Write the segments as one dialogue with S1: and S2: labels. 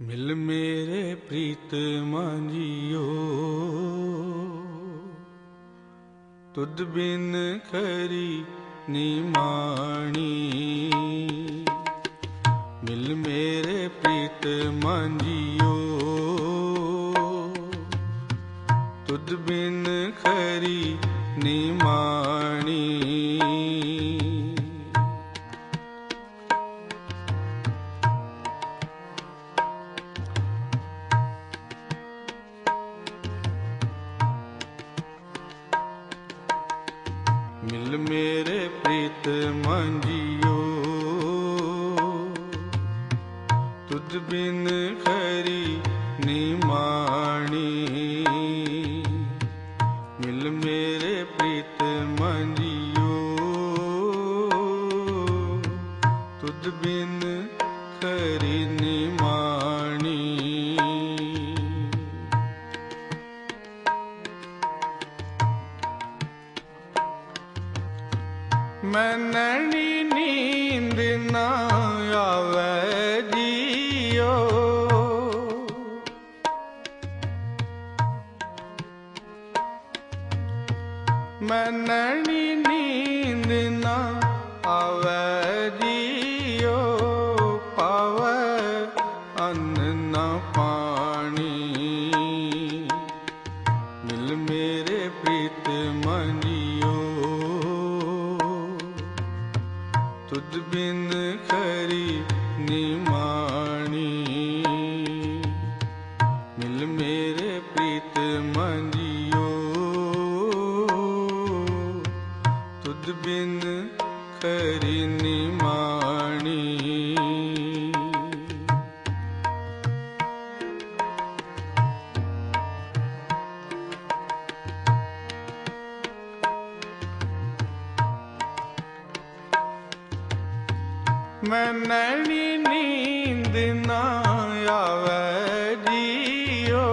S1: ਮਿਲ ਮੇਰੇ ਪ੍ਰੀਤ ਮਾਂਜੀਓ। ਤੁਧ ਬਿਨ ਖਰੀ ਨਿਮਾਣੀ ਮਿਲ ਮੇਰੇ ਪ੍ਰੀਤ ਮੰਜੀਓ। ਤੁਧ ਬਿਨ ਖਰੀ ਮੈਂ ਨੈਣੀ ਨੀਂਦ ਨਾ ਆਵੇ ਜੀਓ। ਮੈਂ ਨੈਣੀ ਨੀਂਦ ਤੁਧ ਬਿਨ ਖਰੀ ਨਿਮਾਣੀ ਮਿਲ ਮੇਰੇ ਪ੍ਰੀਤ ਮੰਜੀਓ। ਤੁਧ ਬਿਨ ਖਰੀ ਮੈਂ ਨੈਣੀ ਨੀਂਦ ਨਾ ਆਵੇ ਜੀਓ।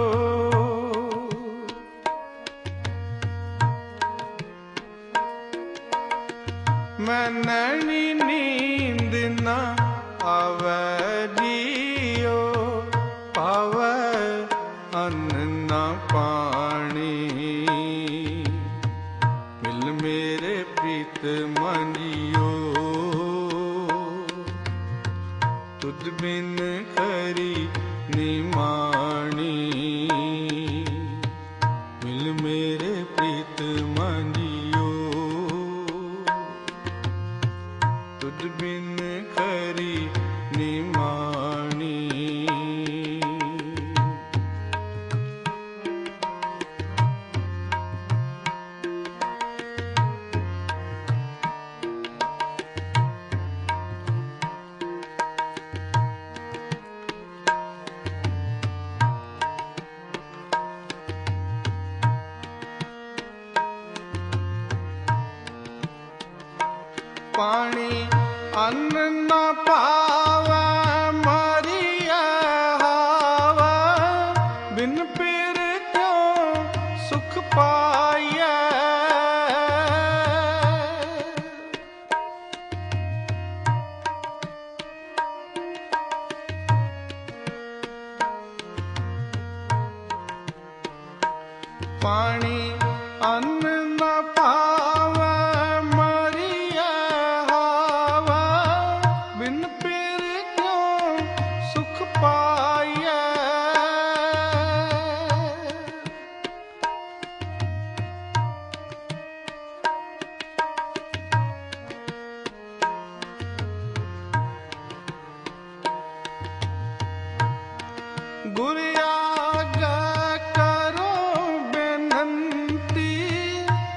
S1: ਮੈਂ ਨੈਣੀ ਨੀਂਦ ਨਾ ਆਵੇ ਜੀਓ। ਪਾਵੇ ਅੰਨ ਨਾ ਪਾਣੀ ਤੁਧ ਬਿਨ ਖਰੀ ਨਿਮਾਣੀ ਮਿਲ ਮੇਰੇ ਪ੍ਰੀਤ ਮੰਜੀਓ ਤੁਧ ਬਿਨ ਖਰੀ ਨਿਮਾਣੀ ਪਾਣੀ ਅੰਨ ਨਾ ਪਾਵੇ ਮਰੀਆ ਹਾਵਾ। ਬਿਨ ਪੀਰ ਕਿਉ ਸੁਖ ਪਾਈਐ। ਪਾਣੀ ਅੰਨ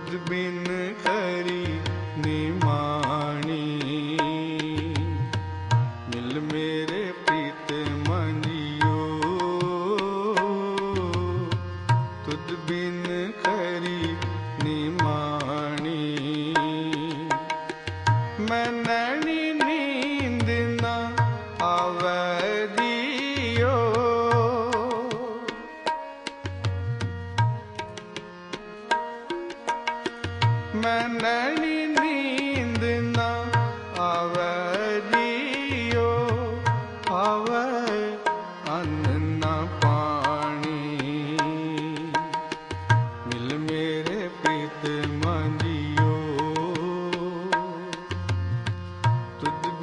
S1: ਤੁਧ ਬਿਨ ਕਰੀ ਨਿਮਾਣੀ ਮਿਲ ਮੇਰੇ ਪ੍ਰੀਤ ਮਨਿਓ ਤੁਧ ਬਿਨ ਕਰੀ ਨਿਮਾਣੀ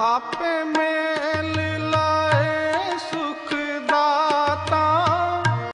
S1: ਆਪੇ ਮੇ